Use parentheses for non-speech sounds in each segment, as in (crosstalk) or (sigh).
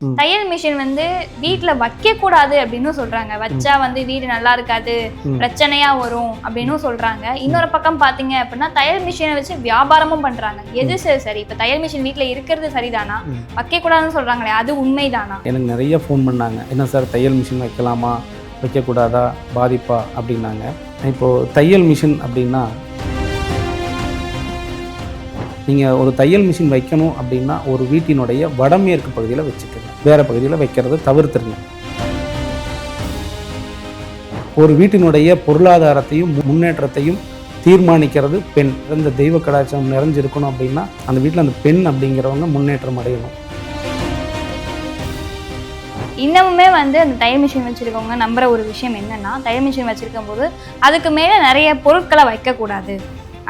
தையல் மிஷின் வந்து வீட்ல வைக்க கூடாது அப்படின்னு சொல்றாங்க. வச்சா வந்து வீடு நல்லா இருக்காது. பிரச்சனையா வரும் அப்படின்னு சொல்றாங்க. இன்னொரு பக்கம் பாத்தீங்க அப்படின்னா தையல் மிஷினை வச்சு வியாபாரமும் பண்றாங்க. எது சரி சரி இப்ப தையல் மிஷின் வீட்ல இருக்கிறது சரிதானா. வைக்க கூடாதுன்னு சொல்றாங்களே அது உண்மைதானா? எனக்கு நிறைய ஃபோன் பண்ணாங்க. என்ன சார் தையல் மிஷின் வைக்கலாமா? வைக்கக்கூடாதா? பாதிப்பா? அப்படின்னாங்க. இப்போது தையல் மிஷின் அப்படின்னா நீங்கள் ஒரு தையல் மிஷின் வைக்கணும் அப்படின்னா ஒரு வீட்டினுடைய வடமேற்கு பகுதியில் வச்சுக்கோங்க. வேறு பகுதியில் வைக்கிறத தவிர்த்துருங்க. ஒரு வீட்டினுடைய பொருளாதாரத்தையும் முன்னேற்றத்தையும் தீர்மானிக்கிறது பெண். இந்த தெய்வ கலாச்சாரம் நிறைஞ்சிருக்கணும் அப்படின்னா அந்த வீட்டில் அந்த பெண் அப்படிங்கிறவங்க முன்னேற்றம் அடையணும். இன்னமுமே வந்து அந்த தையல் மிஷின் வச்சிருக்கவங்க நம்புற ஒரு விஷயம் என்னன்னா தையல் மிஷின் வச்சுருக்கும் போது அதுக்கு மேல நிறைய பொருட்களை வைக்கக்கூடாது.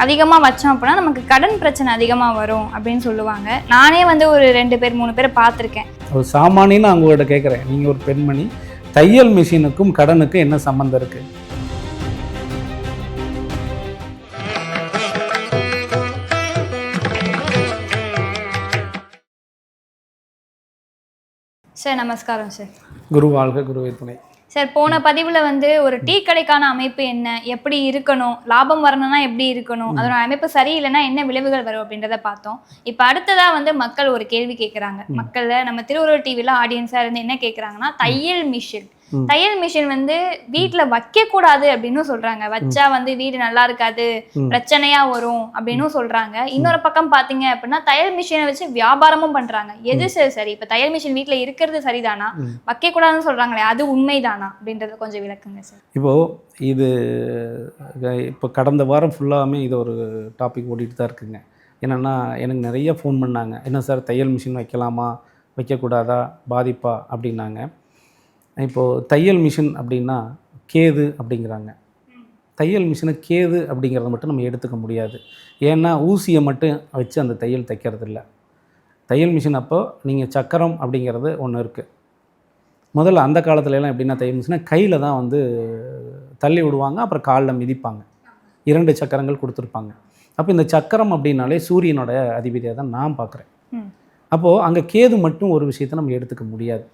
அதிகமாக வச்சோம் அப்படின்னா நமக்கு கடன் பிரச்சனை அதிகமாக வரும் அப்படின்னு சொல்லுவாங்க. நானே வந்து ஒரு ரெண்டு பேர் மூணு பேரை பார்த்துருக்கேன். ஒரு சாமானியன்னு நான் உங்கள்கிட்ட கேட்குறேன் நீங்கள் ஒரு பெண்மணி தையல் மிஷினுக்கும் கடனுக்கும் என்ன சம்மந்தம் இருக்குது சார் நமஸ்காரம் சார். குரு வாழ்க குருவை துணை. சார் போன பதிவில் வந்து ஒரு டீ கடைக்கான அமைப்பு என்ன? எப்படி இருக்கணும்? லாபம் வரணும்னா எப்படி இருக்கணும்? அதோட அமைப்பு சரியில்லைன்னா என்ன விளைவுகள் வரும் அப்படின்றத பார்த்தோம். இப்போ அடுத்ததா வந்து மக்கள் ஒரு கேள்வி கேட்குறாங்க மக்கள்ல நம்ம திருவள்ளுவர் டிவியில் ஆடியன்ஸாக இருந்து என்ன கேட்குறாங்கன்னா தையல் மிஷின். தையல் மிஷின் வந்து வீட்ல வைக்க கூடாது அப்படின்னு சொல்றாங்க. வச்சா வந்து வீடு நல்லா இருக்காது. பிரச்சனையா வரும் அப்படின்னு சொல்றாங்க. இன்னொரு பக்கம் பாத்தீங்க அப்படின்னா தையல் மிஷினை வச்சு வியாபாரமும் பண்றாங்க. எது சரி சரி. இப்ப தையல் மிஷின் வீட்ல இருக்கிறது சரிதானா. வைக்க கூடாதுன்னு சொல்றாங்களே அது உண்மைதானா? அப்படின்றத கொஞ்சம் விளக்குங்க சார். இப்போது இது இப்போ கடந்த வாரம் ஃபுல்லாமே இது ஒரு டாபிக் ஓடிட்டு தான் இருக்குங்க. என்னென்னா எனக்கு நிறைய ஃபோன் பண்ணாங்க. என்ன சார் தையல் மிஷின் வைக்கலாமா? வைக்கக்கூடாதா? பாதிப்பா? அப்படின்னாங்க. இப்போது தையல் மிஷின் அப்படின்னா கேது அப்படிங்கிறாங்க. தையல் மிஷினை கேது அப்படிங்கிறத மட்டும் நம்ம எடுத்துக்க முடியாது. ஏன்னா ஊசியை மட்டும் வச்சு அந்த தையல் தைக்கிறது இல்ல தையல் மிஷின் அப்போ நீங்கள் சக்கரம் அப்படிங்கிறது ஒன்று இருக்குது முதல்ல அந்த காலத்துல எல்லாம் எப்படின்னா தையல் மிஷினை கையில் தான் வந்து தள்ளி விடுவாங்க அப்புறம் காலில் மிதிப்பாங்க. இரண்டு சக்கரங்கள் கொடுத்துருப்பாங்க. அப்போ இந்த சக்கரம் அப்படின்னாலே சூரியனோட அதிபதியாக தான் நான் பார்க்குறேன். அப்போது அங்கே கேது மட்டும் ஒரு விஷயத்தை நம்ம எடுத்துக்க முடியாது.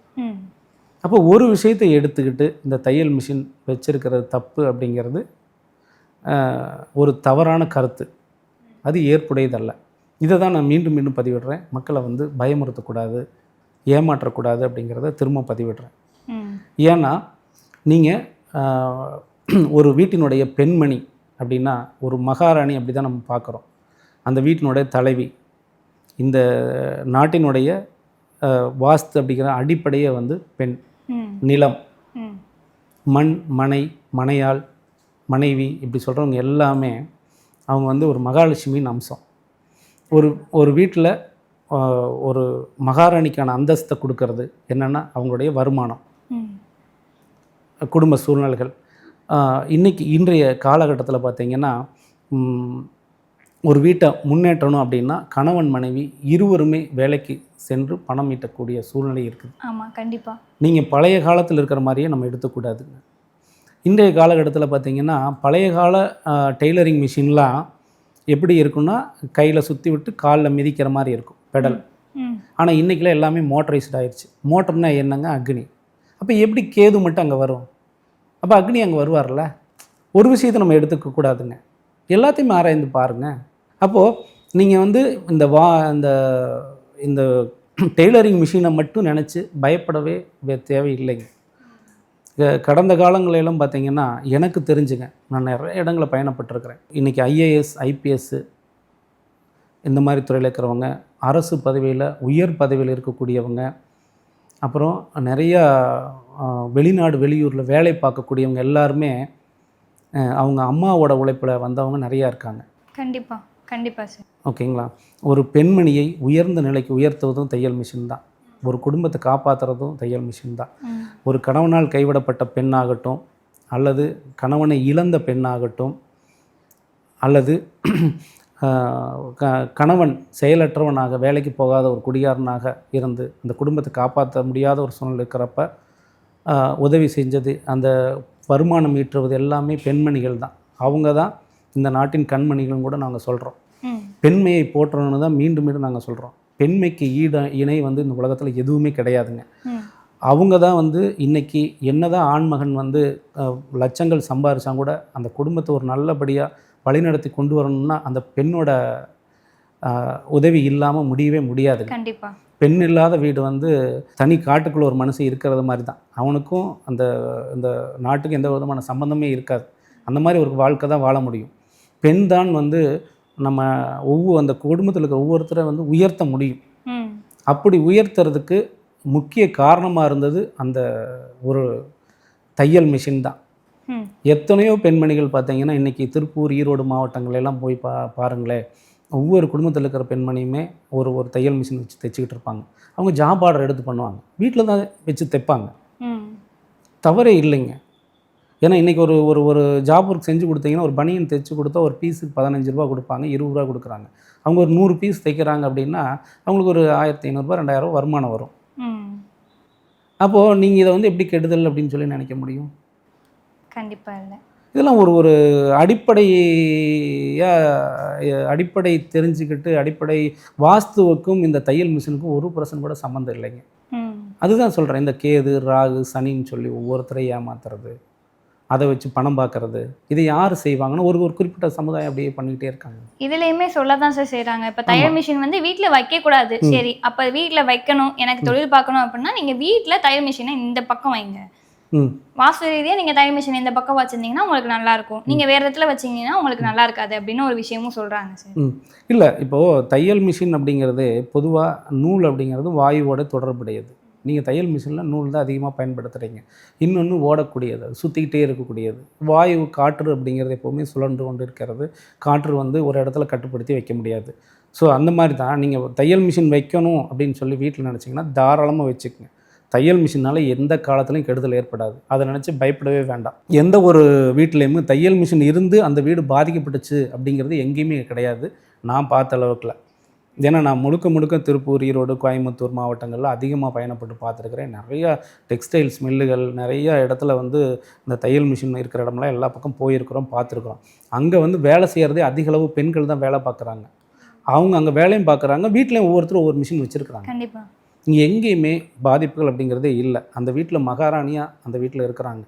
அப்போ ஒரு விஷயத்தை எடுத்துக்கிட்டு இந்த தையல் மிஷின் வச்சிருக்கிறது தப்பு அப்படிங்கிறது ஒரு தவறான கருத்து. அது ஏற்புடையதல்ல. இதை தான் நான் மீண்டும் மீண்டும் பதிவிடுறேன். மக்களை வந்து பயமுறுத்தக்கூடாது ஏமாற்றக்கூடாது அப்படிங்கிறத திரும்ப பதிவிடுறேன். ஏன்னா நீங்கள் ஒரு வீட்டினுடைய பெண்மணி அப்படின்னா ஒரு மகாராணி அப்படி தான் நம்ம பார்க்குறோம். அந்த வீட்டினுடைய தலைவி இந்த நாட்டினுடைய வாஸ்து அப்படிங்கிற அடிப்படையே வந்து பெண். நிலம். மண் மனை மனையாள் மனைவி இப்படி சொல்கிறவங்க எல்லாமே அவங்க வந்து ஒரு மகாலட்சுமியின் அம்சம். ஒரு ஒரு வீட்டில் ஒரு மகாராணிக்கான அந்தஸ்தை கொடுக்கறது என்னென்னா அவங்களுடைய வருமானம். குடும்ப சூழ்நிலைகள். ஆஹ் இன்னைக்கு இன்றைய காலகட்டத்தில் பார்த்தீங்கன்னா ஒரு வீட்டை முன்னேற்றணும் அப்படின்னா கணவன் மனைவி இருவருமே வேலைக்கு சென்று பணம் ஈட்டக்கூடிய சூழ்நிலை இருக்குது. ஆமா கண்டிப்பா. நீங்கள் பழைய காலத்தில் இருக்கிற மாதிரியே நம்ம எடுத்துக்கூடாதுங்க. இன்றைய காலகட்டத்தில் பார்த்தீங்கன்னா பழைய கால டெய்லரிங் மிஷின்லாம் எப்படி இருக்குன்னா கையில் சுற்றி விட்டு காலில் மிதிக்கிற மாதிரி இருக்கும் பெடல். ஆனால் இன்றைக்கெலாம் எல்லாமே மோட்டரைஸ்ட் ஆயிடுச்சு மோட்டர்னா என்னங்க? அக்னி. அப்போ எப்படி கேது மட்டும் அங்கே வரும்? அப்போ அக்னி அங்கே வருவார்ல? ஒரு விஷயத்தை நம்ம எடுத்துக்க கூடாதுங்க எல்லாத்தையுமே ஆராய்ந்து பாருங்கள் அப்போது நீங்கள் வந்து இந்த வா இந்த இந்த டெய்லரிங் மிஷினை மட்டும் நினச்சி பயப்படவே வே- தேவையில்லைங்க. க- கடந்த காலங்களெல்லாம் பார்த்தீங்கன்னா எனக்கு தெரிஞ்சுங்க நான் நிறைய இடங்களில் பயணப்பட்டிருக்கிறேன். இன்றைக்கி ஐஏஎஸ் ஐபிஎஸ்ஸு இந்த மாதிரி துறையில் இருக்கிறவங்க அரசு பதவியில் உயர் பதவியில் இருக்கக்கூடியவங்க அப்புறம் நிறையா வெளிநாடு வெளியூரில் வேலை பார்க்கக்கூடியவங்க எல்லாருமே அவங்க அம்மாவோட உழைப்பில் வந்தவங்க நிறையா இருக்காங்க. கண்டிப்பாக கண்டிப்பா சார். ஓகேங்களா? ஒரு பெண்மணியை உயர்ந்த நிலைக்கு உயர்த்துவதும் தையல் மிஷின் தான். ஒரு குடும்பத்தை காப்பாற்றுறதும் தையல் மிஷின் தான். ஒரு கணவனால் கைவிடப்பட்ட பெண்ணாகட்டும் அல்லது கணவனை இழந்த பெண்ணாகட்டும் அல்லது க கணவன் செயலற்றவனாக வேலைக்கு போகாத ஒரு குடிகாரனாக இருந்து அந்த குடும்பத்தை காப்பாற்ற முடியாத ஒரு சூழ்நிலை இருக்கிறப்ப உதவி செஞ்சது அந்த வருமானம் ஈட்டுவது எல்லாமே பெண்மணிகள் தான். அவங்க தான் இந்த நாட்டின் கண்மணிகள்னு கூட நாங்கள் சொல்கிறோம். பெண்மையை போற்றணும்னு தான் மீண்டும் மீண்டும் நாங்கள் சொல்கிறோம் பெண்மைக்கு ஈட இணை வந்து இந்த உலகத்தில் எதுவுமே கிடையாதுங்க. அவங்க தான் வந்து இன்னைக்கு என்னதான் ஆண்மகன் வந்து லட்சங்கள் சம்பாரிச்சா கூட அந்த குடும்பத்தை ஒரு நல்லபடியாக வழிநடத்தி கொண்டு வரணும்னா அந்த பெண்ணோட உதவி இல்லாமல் முடியவே முடியாதுங்க. கண்டிப்பா. பெண் இல்லாத வீடு வந்து தனி காட்டுக்குள்ள ஒரு மனுஷன் இருக்கிறது மாதிரி தான் அவனுக்கும் அந்த இந்த நாட்டுக்கும் எந்த விதமான சம்பந்தமே இருக்காது. அந்த மாதிரி ஒரு வாழ்க்கை தான் வாழ முடியும். பெண் தான் வந்து நம்ம ஒவ்வொரு அந்த குடும்பத்தில் இருக்கிற ஒவ்வொருத்தரை வந்து உயர்த்த முடியும். அப்படி உயர்த்துறதுக்கு முக்கிய காரணமாக இருந்தது அந்த ஒரு தையல் மிஷின் தான். எத்தனையோ பெண்மணிகள் பார்த்தீங்கன்னா இன்றைக்கி திருப்பூர் ஈரோடு மாவட்டங்கள் எல்லாம் போய் பா பாருங்களேன் ஒவ்வொரு குடும்பத்தில் இருக்கிற பெண்மணியுமே ஒரு ஒரு தையல் மிஷின் வச்சு தைச்சிக்கிட்டு இருப்பாங்க. அவங்க ஜாப் ஆர்டர் எடுத்து பண்ணுவாங்க. வீட்டில் தான் வச்சு தைப்பாங்க. தவறே இல்லைங்க. ஏன்னா இன்றைக்கி ஒரு ஒரு ஒரு ஜாப் ஒர்க் செஞ்சு கொடுத்தீங்கன்னா ஒரு பனியன் தைச்சு கொடுத்தா ஒரு பீஸுக்கு பதினஞ்சு ரூபா கொடுப்பாங்க இருபது ரூபா கொடுக்குறாங்க. அவங்க ஒரு நூறு பீஸ் தைக்கிறாங்க அப்படின்னா அவங்களுக்கு ஒரு ஆயிரத்தி ஐநூறுரூபா ரெண்டாயிரம் வருமானம் வரும். அப்போது நீங்கள் இதை வந்து எப்படி கெடுதல் அப்படின்னு சொல்லி நினைக்க முடியும்? கண்டிப்பா இல்லை. இதெல்லாம் ஒரு ஒரு அடிப்படையாக அடிப்படை தெரிஞ்சுக்கிட்டு அடிப்படை வாஸ்துவுக்கும் இந்த தையல் மிஷினுக்கும் ஒரு பர்சன்ட் கூட சம்மந்தம் இல்லைங்க. அதுதான் சொல்கிறேன் இந்த கேது ராகு சனின்னு சொல்லி ஒவ்வொருத்தரையும் ஏமாத்துறது. அதை வச்சு பணம் பார்க்கறது. இதை யார் செய்வாங்கன்னா ஒரு ஒரு குறிப்பிட்ட சமுதாயம் அப்படியே பண்ணிக்கிட்டே இருக்காங்க. இதுலயுமே சொல்லதான் சார் செய்றாங்க. இப்ப தையல் மிஷின் வந்து வீட்ல வைக்க கூடாது. சரி அப்ப வீட்ல வைக்கணும் எனக்கு தொழில் பார்க்கணும் அப்படின்னா நீங்க வீட்ல தையல் மிஷினை இந்த பக்கம் வைங்க. வாஸ்து ரீதியா நீங்க தையல் மிஷின் இந்த பக்கம் வச்சிருந்தீங்கன்னா உங்களுக்கு நல்லா இருக்கும். நீங்க வேற இடத்துல வச்சீங்கன்னா உங்களுக்கு நல்லா இருக்காது அப்படின்னு ஒரு விஷயமும் சொல்றாங்க சார் இல்லை இப்போது தையல் மிஷின் அப்படிங்கிறது பொதுவாக நூல் அப்படிங்கிறது வாயுவோட தொடர்புடையது. நீங்கள் தையல் மிஷினில் நூல் தான் அதிகமாக பயன்படுத்துகிறீங்க இன்னொன்று ஓடக்கூடியது சுற்றிக்கிட்டே இருக்கக்கூடியது. வாயு காற்று அப்படிங்கிறது எப்போவுமே சுழன்று கொண்டு இருக்கிறது காற்று வந்து ஒரு இடத்துல கட்டுப்படுத்தி வைக்க முடியாது. ஸோ அந்த மாதிரி தான். நீங்கள் தையல் மிஷின் வைக்கணும் அப்படின்னு சொல்லி வீட்டில் நினச்சிங்கன்னா தாராளமாக வச்சுக்கோங்க. தையல் மிஷினால் எந்த காலத்துலையும் கெடுதல் ஏற்படாது. அதை நினச்சி பயப்படவே வேண்டாம். எந்த ஒரு வீட்லேயுமே தையல் மிஷின் இருந்து அந்த வீடு பாதிக்கப்பட்டுச்சு அப்படிங்கிறது எங்கேயுமே கிடையாது. நான் பார்த்த அளவுக்குல. ஏன்னா நான் முழுக்க முழுக்க திருப்பூர் ஈரோடு கோயம்புத்தூர் மாவட்டங்களில் அதிகமாக பயணப்பட்டு பார்த்துருக்குறேன். நிறைய டெக்ஸ்டைல்ஸ் மில்லுகள் நிறைய இடத்துல வந்து இந்த தையல் மிஷின் இருக்கிற இடம்லாம் எல்லா பக்கம் போயிருக்கிறோம் பார்த்துருக்குறோம். அங்கே வந்து வேலை செய்கிறதே அதிக அளவு பெண்கள் தான் வேலை பார்க்குறாங்க. அவங்க அங்கே வேலையும் பார்க்குறாங்க வீட்லேயும் ஒவ்வொருத்தரும் ஒவ்வொரு மிஷின் வச்சுருக்குறாங்க. கண்டிப்பா. இங்கே எங்கேயுமே பாதிப்புகள் அப்படிங்கிறதே இல்லை. அந்த வீட்டில் மகாராணியாக அந்த வீட்டில் இருக்கிறாங்க.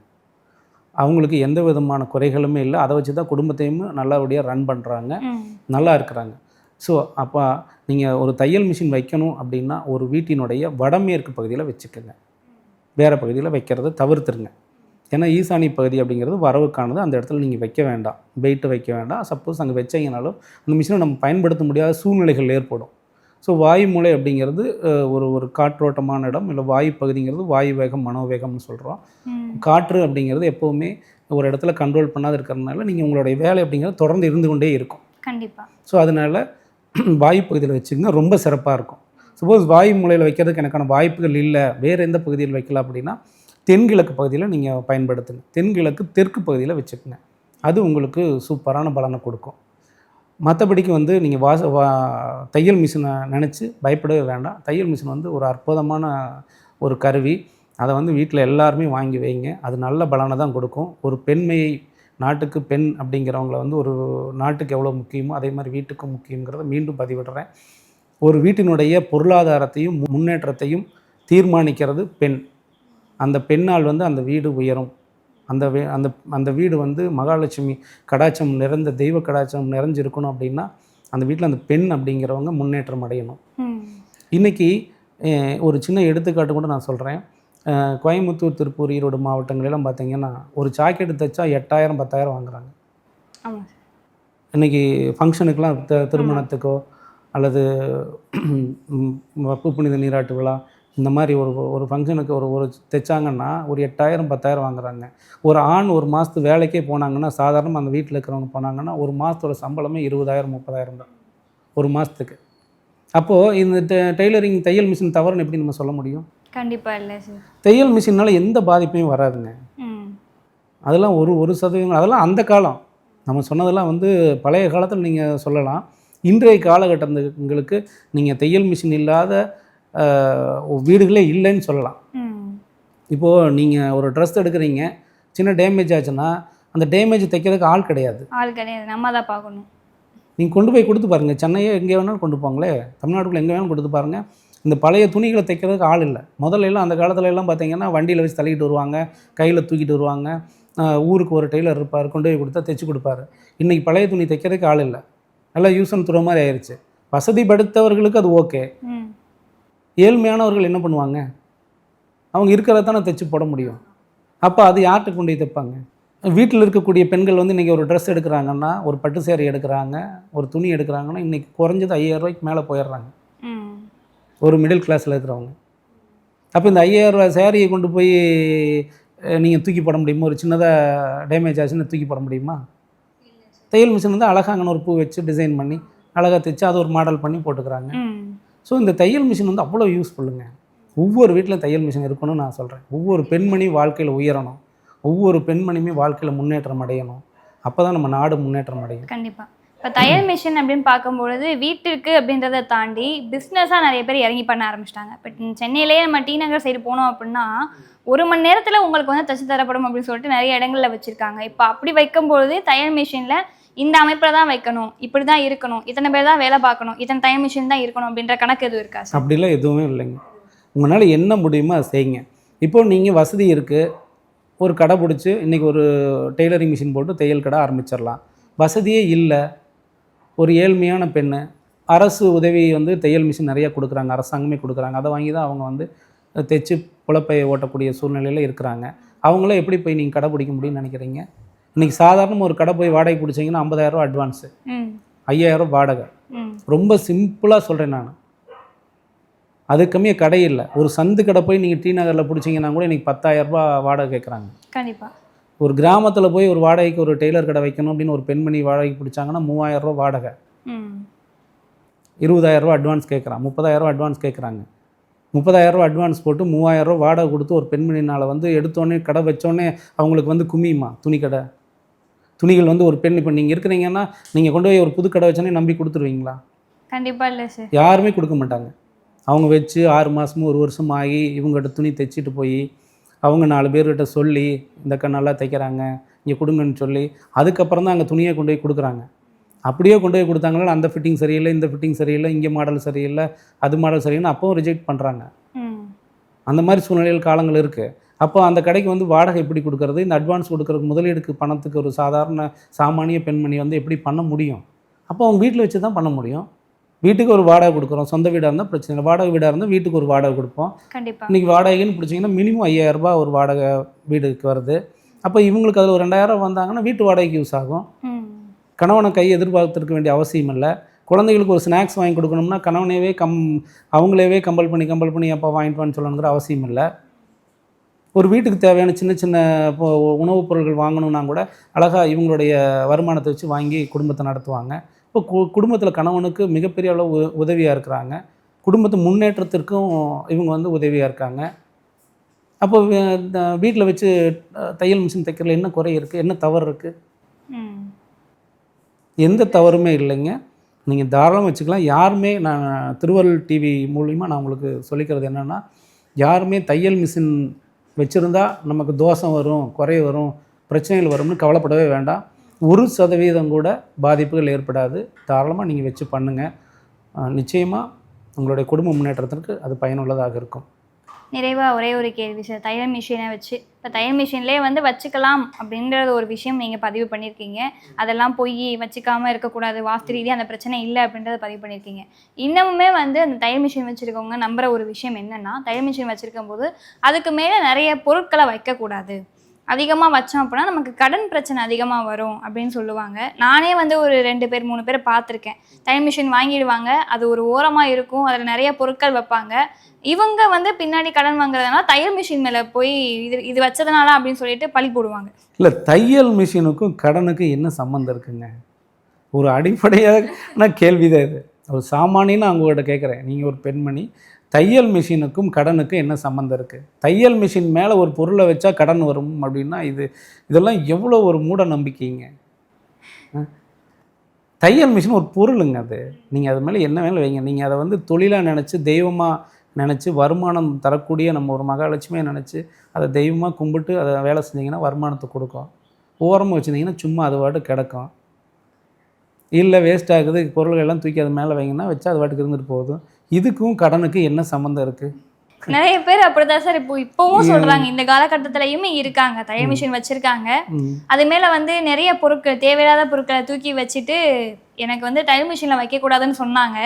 அவங்களுக்கு எந்த விதமான குறைகளுமே இல்லை. அதை வச்சு தான் குடும்பத்தையும் நல்லபடியாக ரன் பண்ணுறாங்க நல்லா இருக்கிறாங்க. ஸோ அப்போ நீங்கள் ஒரு தையல் மிஷின் வைக்கணும் அப்படின்னா ஒரு வீட்டினுடைய வடமேற்கு பகுதியில் வச்சுக்கோங்க. வேறு பகுதியில் வைக்கிறத தவிர்த்துருங்க. ஏன்னா ஈசானி பகுதி அப்படிங்கிறது வரவுக்கானது. அந்த இடத்துல நீங்கள் வைக்க வேண்டாம். வெயிட்டு வைக்க வேண்டாம். சப்போஸ் அங்கே வச்சீங்கனாலும் அந்த மிஷினை நம்ம பயன்படுத்த முடியாத சூழ்நிலைகள் ஏற்படும். ஸோ வாயு மூலை அப்படிங்கிறது ஒரு ஒரு காற்றோட்டமான இடம். இல்லை வாயு பகுதிங்கிறது வாயு வேகம் மனோவேகம்னு சொல்கிறோம் காற்று அப்படிங்கிறது எப்போவுமே ஒரு இடத்துல கண்ட்ரோல் பண்ணாத இருக்கிறதுனால நீங்கள் உங்களுடைய வேலை அப்படிங்கிறது தொடர்ந்து இருந்து கொண்டே இருக்கும். கண்டிப்பா. ஸோ அதனால் (clears throat) வாயு பகுதியில் வச்சிங்கன்னா ரொம்ப சிறப்பாக இருக்கும். சப்போஸ் வாயு மூலையில் வைக்கிறதுக்கு எனக்கான வாய்ப்புகள் இல்லை வேறு எந்த பகுதியில் வைக்கலாம் அப்படின்னா தென்கிழக்கு பகுதியில் நீங்கள் பயன்படுத்துங்க. தென்கிழக்கு தெற்கு பகுதியில் வச்சுக்கோங்க. அது உங்களுக்கு சூப்பரான பலனை கொடுக்கும். மற்றபடிக்கு வந்து நீங்கள் வாச வா தையல் மிஷினை நினச்சி பயப்படவே வேண்டாம். தையல் மிஷின் வந்து ஒரு அற்புதமான ஒரு கருவி. அதை வந்து வீட்டில் எல்லாருமே வாங்கி வைங்க. அது நல்ல பலனை தான் கொடுக்கும். ஒரு பெண்மையை நாட்டுக்கு பெண் அப்படிங்கிறவங்கள வந்து ஒரு நாட்டுக்கு எவ்வளோ முக்கியமோ அதே மாதிரி வீட்டுக்கும் முக்கியங்கிறத மீண்டும் பதிவிடுறேன். ஒரு வீட்டினுடைய பொருளாதாரத்தையும் முன்னேற்றத்தையும் தீர்மானிக்கிறது பெண். அந்த பெண்ணால் வந்து அந்த வீடு உயரும். அந்த வே அந்த அந்த வீடு வந்து மகாலட்சுமி கடாட்சம் நிறைந்த தெய்வ கடாட்சம் நிறைஞ்சிருக்கணும் அப்படின்னா அந்த வீட்டில் அந்த பெண் அப்படிங்கிறவங்க முன்னேற்றம் அடையணும். இன்றைக்கி ஒரு சின்ன எடுத்துக்காட்டு கூட நான் சொல்கிறேன் கோயம்புத்தூர் திருப்பூர் ஈரோடு மாவட்டங்களெல்லாம் பார்த்தீங்கன்னா ஒரு ஜாக்கெட்டு தைச்சா எட்டாயிரம் பத்தாயிரம் வாங்குறாங்க. இன்றைக்கி ஃபங்க்ஷனுக்கெலாம் த திருமணத்துக்கோ அல்லது வப்பு புனித நீராட்டு விழா இந்த மாதிரி ஒரு ஒரு ஃபங்க்ஷனுக்கு ஒரு ஒரு தைச்சாங்கன்னா ஒரு எட்டாயிரம் பத்தாயிரம் வாங்குறாங்க. ஒரு ஆண் ஒரு மாதத்து வேலைக்கே போனாங்கன்னா சாதாரணமாக அந்த வீட்டில் இருக்கிறவங்க போனாங்கன்னா ஒரு மாதத்தோட சம்பளமே இருபதாயிரம் முப்பதாயிரம் தான். ஒரு மாதத்துக்கு அப்போது இந்த டெ- டெய்லரிங் தையல் மிஷின் தவறுன்னு எப்படி நம்ம சொல்ல முடியும்? கண்டிப்பா இல்லை சார் தையல் மிஷினால் எந்த பாதிப்பையும் வராதுங்க. அதெல்லாம் ஒரு ஒரு சதவீதம் அதெல்லாம் அந்த காலம். நம்ம சொன்னதெல்லாம் வந்து பழைய காலத்தில் நீங்கள் சொல்லலாம். இன்றைய காலகட்டங்களுக்கு நீங்கள் தையல் மிஷின் இல்லாத வீடுகளே இல்லைன்னு சொல்லலாம். இப்போது நீங்கள் ஒரு ட்ரெஸ் எடுக்கிறீங்க சின்ன டேமேஜ் ஆச்சுன்னா அந்த டேமேஜ் தைக்கிறதுக்கு ஆள் கிடையாது. ஆள் கிடையாது. நம்ம தான் பார்க்கணும். நீங்கள் கொண்டு போய் கொடுத்து பாருங்கள் சென்னையே எங்கே வேணாலும் கொண்டு போங்களே. தமிழ்நாட்டுக்குள்ள எங்கே வேணாலும் கொடுத்து பாருங்கள் இந்த பழைய துணிகளை தைக்கிறதுக்கு ஆள் இல்லை. முதல்ல எல்லாம் அந்த காலத்துல எல்லாம் பார்த்தீங்கன்னா வண்டியில் வச்சு தள்ளிக்கிட்டு வருவாங்க. கையில் தூக்கிட்டு வருவாங்க. ஊருக்கு ஒரு டெய்லர் இருப்பார் கொண்டு போய் கொடுத்தா தைச்சு கொடுப்பாரு. இன்றைக்கி பழைய துணி தைக்கிறதுக்கு ஆள் இல்லை. நல்லா யூஸ் அண்ட் த்ரோ மாதிரி ஆயிடுச்சு வசதி படுத்தவர்களுக்கு அது ஓகே. ஏழ்மையானவர்கள் என்ன பண்ணுவாங்க? அவங்க இருக்கிறத தானே தைச்சு போட முடியும். அப்போ அது யார்கிட்ட கொண்டு போய் தைப்பாங்க? வீட்டில் இருக்கக்கூடிய பெண்கள் வந்து இன்றைக்கி ஒரு ட்ரெஸ் எடுக்கிறாங்கன்னா ஒரு பட்டு சேரீ எடுக்கிறாங்க ஒரு துணி எடுக்கிறாங்கன்னா இன்றைக்கி குறைஞ்சது ஐயாயிரம் ரூபாய்க்கு மேலே போயிடுறாங்க. ஒரு மிடில் கிளாஸில் இருக்கிறவங்க. அப்போ இந்த ஐயாயிரம் ரூபாய் சேரீயை கொண்டு போய் நீங்கள் தூக்கி போட முடியுமா? ஒரு சின்னதாக டேமேஜ் ஆச்சுன்னு தூக்கி போட முடியுமா? தையல் மிஷின் வந்து அழகாக ஒரு பூ வச்சு டிசைன் பண்ணி அழகாக தைச்சு அதை ஒரு மாடல் பண்ணி போட்டுக்கிறாங்க. ஸோ இந்த தையல் மிஷின் வந்து அவ்வளோ யூஸ்ஃபுல்லுங்க ஒவ்வொரு வீட்டிலும் தையல் மிஷின் இருக்கணும்னு நான் சொல்கிறேன் ஒவ்வொரு பெண்மணி வாழ்க்கையில் உயரணும். ஒவ்வொரு பெண்மணியுமே வாழ்க்கையில் முன்னேற்றம் அடையணும். அப்போ தான் நம்ம நாடு முன்னேற்றம் அடையும். கண்டிப்பா. இப்போ தையல் மிஷின் அப்படின்னு பார்க்கும்பொழுது வீட்டிற்கு அப்படின்றத தாண்டி பிஸ்னஸாக நிறைய பேர் இறங்கி பண்ண ஆரம்பிச்சிட்டாங்க. பட் சென்னையிலேயே நம்ம டி நகர் சைடு போனோம் அப்படின்னா ஒரு மணி நேரத்தில் உங்களுக்கு வந்து தச்சு தரப்படும் அப்படின்னு சொல்லிட்டு நிறைய இடங்களில் வச்சுருக்காங்க. இப்போ அப்படி வைக்கும்பொழுது தையல் மிஷினில் இந்த அமைப்பில் தான் வைக்கணும் இப்படி தான் இருக்கணும் இத்தனை பேர் தான் வேலை பார்க்கணும் இத்தனை தையல் மிஷின் தான் இருக்கணும் அப்படின்ற கணக்கு எதுவும் இருக்கா சார்? அப்படிலாம் எதுவுமே இல்லைங்க. உங்களால் என்ன முடியுமோ அதை செய்யுங்க. இப்போ நீங்கள் வசதி இருக்குது ஒரு கடை பிடிச்சி இன்றைக்கி ஒரு டெய்லரிங் மிஷின் போட்டு தையல் கடை ஆரம்பிச்சிடலாம். வசதியே இல்லை ஒரு ஏழ்மையான பெண்ணு அரசு உதவி வந்து தையல் மிஷின் நிறையா கொடுக்குறாங்க அரசாங்கமே கொடுக்குறாங்க. அதை வாங்கி தான் அவங்க வந்து தைச்சு புழப்பை ஓட்டக்கூடிய சூழ்நிலையில் இருக்கிறாங்க. அவங்கள எப்படி போய் நீங்கள் கடை பிடிக்க முடியும்னு நினைக்கிறீங்க? இன்றைக்கி சாதாரண ஒரு கடை போய் வாடகை பிடிச்சிங்கன்னா ஐம்பதாயிரரூவா அட்வான்ஸு ஐயாயிரம் வாடகை. ரொம்ப சிம்பிளாக சொல்கிறேன் நான். அது கம்மியாக கடை இல்லை. ஒரு சந்து கடை போய் நீங்கள் டி நகரில் பிடிச்சிங்கன்னா கூட இன்றைக்கி பத்தாயிரரூபா வாடகை கேட்குறாங்க கண்டிப்பா. ஒரு கிராமத்தில் போய் ஒரு வாடகைக்கு ஒரு டெய்லர் கடை வைக்கணும் அப்படின்னு ஒரு பெண்மணி வாடகைக்கு பிடிச்சாங்கன்னா மூவாயிரரூவா வாடகை. இருபதாயிரரூவா அட்வான்ஸ் கேட்குறான் முப்பதாயிரரூவா அட்வான்ஸ் கேட்குறாங்க முப்பதாயிரரூவா அட்வான்ஸ் போட்டு மூவாயிரரூவா வாடகை கொடுத்து ஒரு பெண்மணினால் வந்து எடுத்தோடனே கடை வச்சோடனே அவங்களுக்கு வந்து குமியுமா? துணி கடை. துணிகள் வந்து ஒரு பெண் இப்போ நீங்கள் இருக்கிறீங்கன்னா நீங்கள் கொண்டு போய் ஒரு புது கடை வச்சோன்னே நம்பி கொடுத்துருவீங்களா? கண்டிப்பா இல்லை சார். யாருமே கொடுக்க மாட்டாங்க. அவங்க வச்சு ஆறு மாதமும் ஒரு வருஷம் ஆகி இவங்ககிட்ட துணி தைச்சிட்டு போய் அவங்க நாலு பேர்கிட்ட சொல்லி இந்த அக்கா நல்லா தைக்கிறாங்க இங்கே கொடுங்கன்னு சொல்லி அதுக்கப்புறம் தான் அங்கே துணியை கொண்டு போய் கொடுக்குறாங்க. அப்படியே கொண்டு போய் கொடுத்தாங்களா அந்த ஃபிட்டிங் சரியில்லை இந்த ஃபிட்டிங் சரியில்லை இங்கே மாடல் சரியில்லை அது மாடல் சரியில்லைன்னு அப்பவும் ரிஜெக்ட் பண்ணுறாங்க அந்த மாதிரி சூழ்நிலைகள் காலங்கள் இருக்குது அப்போ அந்த கடைக்கு வந்து வாடகை எப்படி கொடுக்கறது? இந்த அட்வான்ஸ் கொடுக்கறதுக்கு முதலீடுக்கு பணத்துக்கு ஒரு சாதாரண சாமானிய பெண்மணி வந்து எப்படி பண்ண முடியும்? அப்போ அவங்க வீட்டில் வச்சு தான் பண்ண முடியும். வீட்டுக்கு ஒரு வாடகை கொடுக்குறோம். சொந்த வீடாக இருந்தால் பிரச்சனை இல்லை. வாடகை வீடாக இருந்தால் வீட்டுக்கு ஒரு வாடகை கொடுப்போம். இன்றைக்கி வாடகைன்னு பிடிச்சிங்கன்னா மினிமம் ஐயாயிரம் ரூபாய் ஒரு வாடகை வீடுக்கு வருது. அப்போ இவங்களுக்கு அதில் ஒரு ரெண்டாயிரம் வந்தாங்கன்னா வீட்டு வாடகைக்கு யூஸ் ஆகும். கணவனை கை எதிர்பார்த்திருக்க வேண்டிய அவசியம் இல்லை. குழந்தைகளுக்கு ஒரு ஸ்நாக்ஸ் வாங்கி கொடுக்கணும்னா கணவனையவே கம் அவங்களேவே கம்பல் பண்ணி கம்பல் பண்ணி அப்பா வாங்கிட்டு வான்னு சொல்லணுங்கிற அவசியம் இல்லை. ஒரு வீட்டுக்கு தேவையான சின்ன சின்ன உணவுப் பொருட்கள் வாங்கணும்னா கூட அழகாக இவங்களுடைய வருமானத்தை வச்சு வாங்கி குடும்பத்தை நடத்துவாங்க. இப்போ கு குடும்பத்தில் கணவனுக்கு மிகப்பெரிய அளவு உதவியாக இருக்கிறாங்க. குடும்பத்து முன்னேற்றத்திற்கும் இவங்க வந்து உதவியாக இருக்காங்க. அப்போ வீட்டில் வச்சு தையல் மிஷின் தைக்கிறதுல என்ன குறை இருக்குது என்ன தவறு இருக்குது எந்த தவறுமே இல்லைங்க. நீங்கள் தாராளமாக வச்சுக்கலாம். யாருமே நான் திருவருள் டிவி மூலிமா நான் உங்களுக்கு சொல்லிக்கிறது என்னென்னா யாருமே தையல் மிஷின் வச்சுருந்தா நமக்கு தோஷம் வரும் குறை வரும் பிரச்சனைகள் வரும்னு கவலைப்படவே வேண்டாம். ஒரு சதவீதம் கூட பாதிப்புகள் ஏற்படாது. தாராளமாக நீங்கள் வச்சு பண்ணுங்கள் நிச்சயமாக உங்களுடைய குடும்ப முன்னேற்றத்திற்கு அது பயனுள்ளதாக இருக்கும். நிறைவாக ஒரே ஒரு கேள்வி சார். தையல் மிஷினை வச்சு இப்போ தையல் மிஷின்லேயே வந்து வச்சுக்கலாம் அப்படின்றது ஒரு விஷயம் நீங்கள் பதிவு பண்ணியிருக்கீங்க அதெல்லாம் போய் வச்சுக்காமல் இருக்கக்கூடாது. வாஸ்து ரீதியாக அந்த பிரச்சனை இல்லை அப்படின்றத பதிவு பண்ணியிருக்கீங்க இன்னமுமே வந்து அந்த தையல் மிஷின் வச்சுருக்கவங்க நம்புற ஒரு விஷயம் என்னென்னா தையல் மிஷின் வச்சுருக்கும் போது அதுக்கு மேலே நிறைய பொருட்களை வைக்கக்கூடாது. அதிகமாக வச்சோம் அப்படின்னா நமக்கு கடன் பிரச்சனை அதிகமாக வரும் அப்படின்னு சொல்லுவாங்க. நானே வந்து ஒரு ரெண்டு பேர் மூணு பேர் பார்த்துருக்கேன். தையல் மிஷின் வாங்கிடுவாங்க. அது ஒரு ஓரமாக இருக்கும். அதில் நிறைய பொருட்கள் வைப்பாங்க. இவங்க வந்து பின்னாடி கடன் வாங்குறதுனால தையல் மிஷின் மேலே போய் இது இது வச்சதுனால அப்படின்னு சொல்லிட்டு பழி போடுவாங்க. இல்லை தையல் மிஷினுக்கும் கடனுக்கும் என்ன சம்மந்தம் இருக்குங்க? ஒரு அடிப்படையான கேள்வி தான் இது. ஒரு சாமானியன்னு அவங்ககிட்ட கேட்குறேன் நீங்கள் ஒரு பெண்மணி தையல் மிஷினுக்கும் கடனுக்கும் என்ன சம்மந்தம் இருக்குது தையல் மிஷின் மேலே ஒரு பொருளை வச்சா கடன் வரும் அப்படின்னா இது இதெல்லாம் எவ்வளோ ஒரு மூட நம்பிக்கைங்க? தையல் மிஷின் ஒரு பொருளுங்க அது. நீங்கள் அது மேலே என்ன வேலை வைங்க. நீங்கள் அதை வந்து தொழிலாக நினச்சி தெய்வமாக நினச்சி வருமானம் தரக்கூடிய நம்ம ஒரு மகாலட்சுமியை நினச்சி அதை தெய்வமாக கும்பிட்டு அதை வேலை செஞ்சீங்கன்னா வருமானத்தை கொடுக்கும். ஓரமாக வச்சுருந்தீங்கன்னா சும்மா அது பாட்டு கிடக்கும். இல்லை வேஸ்ட் ஆகுது பொருள்கள் எல்லாம் தூக்கி அது மேலே வைங்கன்னா வச்சா அது பாட்டுக்கு இருந்துட்டு போகுது. இதுக்கும் கடனுக்கு என்ன சம்மந்தம் இருக்குது நிறைய பேர் அப்படிதான் சார். இப்போ இப்பவும் சொல்றாங்க இந்த காலகட்டத்திலயுமே இருக்காங்க. தையல் மிஷின் வச்சிருக்காங்க. அது மேல வந்து நிறைய பொருட்கள் தேவையில்லாத பொருட்களை தூக்கி வச்சுட்டு எனக்கு வந்து டைம் மிஷினில் வைக்கக்கூடாதுன்னு சொன்னாங்க.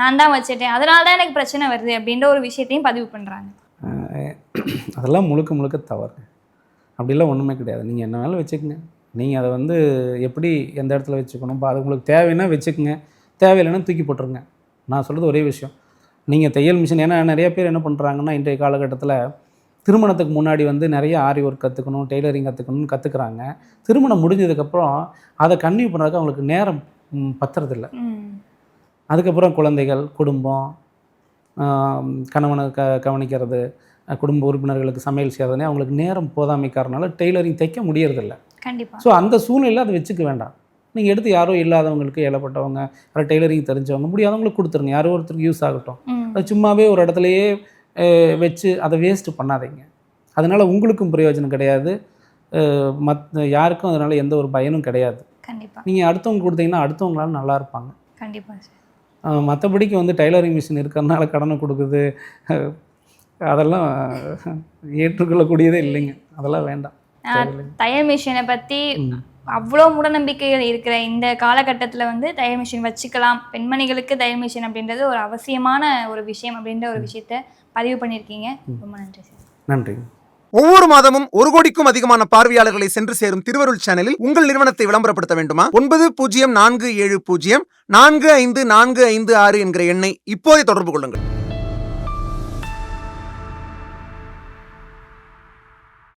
நான் தான் வச்சுட்டேன். அதனால தான் எனக்கு பிரச்சனை வருது அப்படின்ற ஒரு விஷயத்தையும் பதிவு பண்ணுறாங்க அதெல்லாம் முழுக்க முழுக்க தவறு. அப்படிலாம் ஒன்றுமே கிடையாது. நீங்கள் என்ன வேணாலும் வச்சுக்கோங்க. நீங்கள் அதை வந்து எப்படி எந்த இடத்துல வச்சுக்கணும் அது உங்களுக்கு தேவைன்னா வச்சுக்கோங்க. தேவையில்லைன்னா தூக்கி போட்டுருங்க. நான் சொல்கிறது ஒரே விஷயம். நீங்கள் தையல் மிஷின் ஏன்னா நிறைய பேர் என்ன பண்ணுறாங்கன்னா இன்றைய காலகட்டத்தில் திருமணத்துக்கு முன்னாடி வந்து நிறைய ஆரி ஒர்க் கற்றுக்கணும் டெய்லரிங் கற்றுக்கணும்னு கற்றுக்குறாங்க திருமணம் முடிஞ்சதுக்கப்புறம் அதை கன்டினியூ பண்ணுறதுக்கு அவங்களுக்கு நேரம் பத்துறதில்ல. அதுக்கப்புறம் குழந்தைகள் குடும்பம் கணவனை க கவனிக்கிறது குடும்ப உறுப்பினர்களுக்கு சமையல் செய்கிறதுனே அவங்களுக்கு நேரம் போதாமைக்காரனால டெய்லரிங் தைக்க முடியறதில்ல. கண்டிப்பா. ஸோ அந்த சூழ்நிலையில் அதை வச்சுக்க வேண்டாம். நீங்கள் எடுத்து யாரோ இல்லாதவங்களுக்கு ஏழப்பட்டவங்க யாரோ டெய்லரிங் தெரிஞ்சவங்க முடியாதவங்களுக்கு கொடுத்துருங்க. யாரோ ஒருத்தருக்கு யூஸ் ஆகட்டும். அது சும்மாவே ஒரு இடத்துலையே வச்சு அதை வேஸ்ட்டு பண்ணாதீங்க. அதனால் உங்களுக்கும் பிரயோஜனம் கிடையாது. மத் யாருக்கும் அதனால் எந்த ஒரு பயனும் கிடையாது. கண்டிப்பா. நீங்கள் அடுத்தவங்க கொடுத்தீங்கன்னா அடுத்தவங்களால நல்லா இருப்பாங்க. கண்டிப்பா சார் அஹ் மற்றபடிக்கு வந்து டைலரிங் மிஷின் இருக்கிறதுனால கடனை கொடுக்குது. அதெல்லாம் ஏற்றுக்கொள்ளக்கூடியதே இல்லைங்க. அதெல்லாம் வேண்டாம். தையல் மிஷினை ம். அவ்வளோ மூடநம்பிக்கைகள் இருக்கிற இந்த காலகட்டத்தில் வந்து தையல் மிஷின் வச்சுக்கலாம் பெண்மணிகளுக்கு தையல் மிஷின் அப்படின்றது ஒரு அவசியமான ஒரு விஷயம் அப்படின்ற ஒரு விஷயத்த பதிவு பண்ணியிருக்கீங்க. ரொம்ப நன்றி சார். நன்றி. ஒவ்வொரு மாதமும் ஒரு கோடிக்கும் அதிகமான பார்வையாளர்களை சென்று சேரும் திருவருள் சேனலில் உங்கள் நிறுவனத்தை விளம்பரப்படுத்த வேண்டுமா? ஒன்பது பூஜ்ஜியம் நான்கு ஏழு பூஜ்ஜியம் நான்கு ஐந்து நான்கு ஐந்து ஆறு என்கிற எண்ணை இப்போதே தொடர்பு கொள்ளுங்கள்.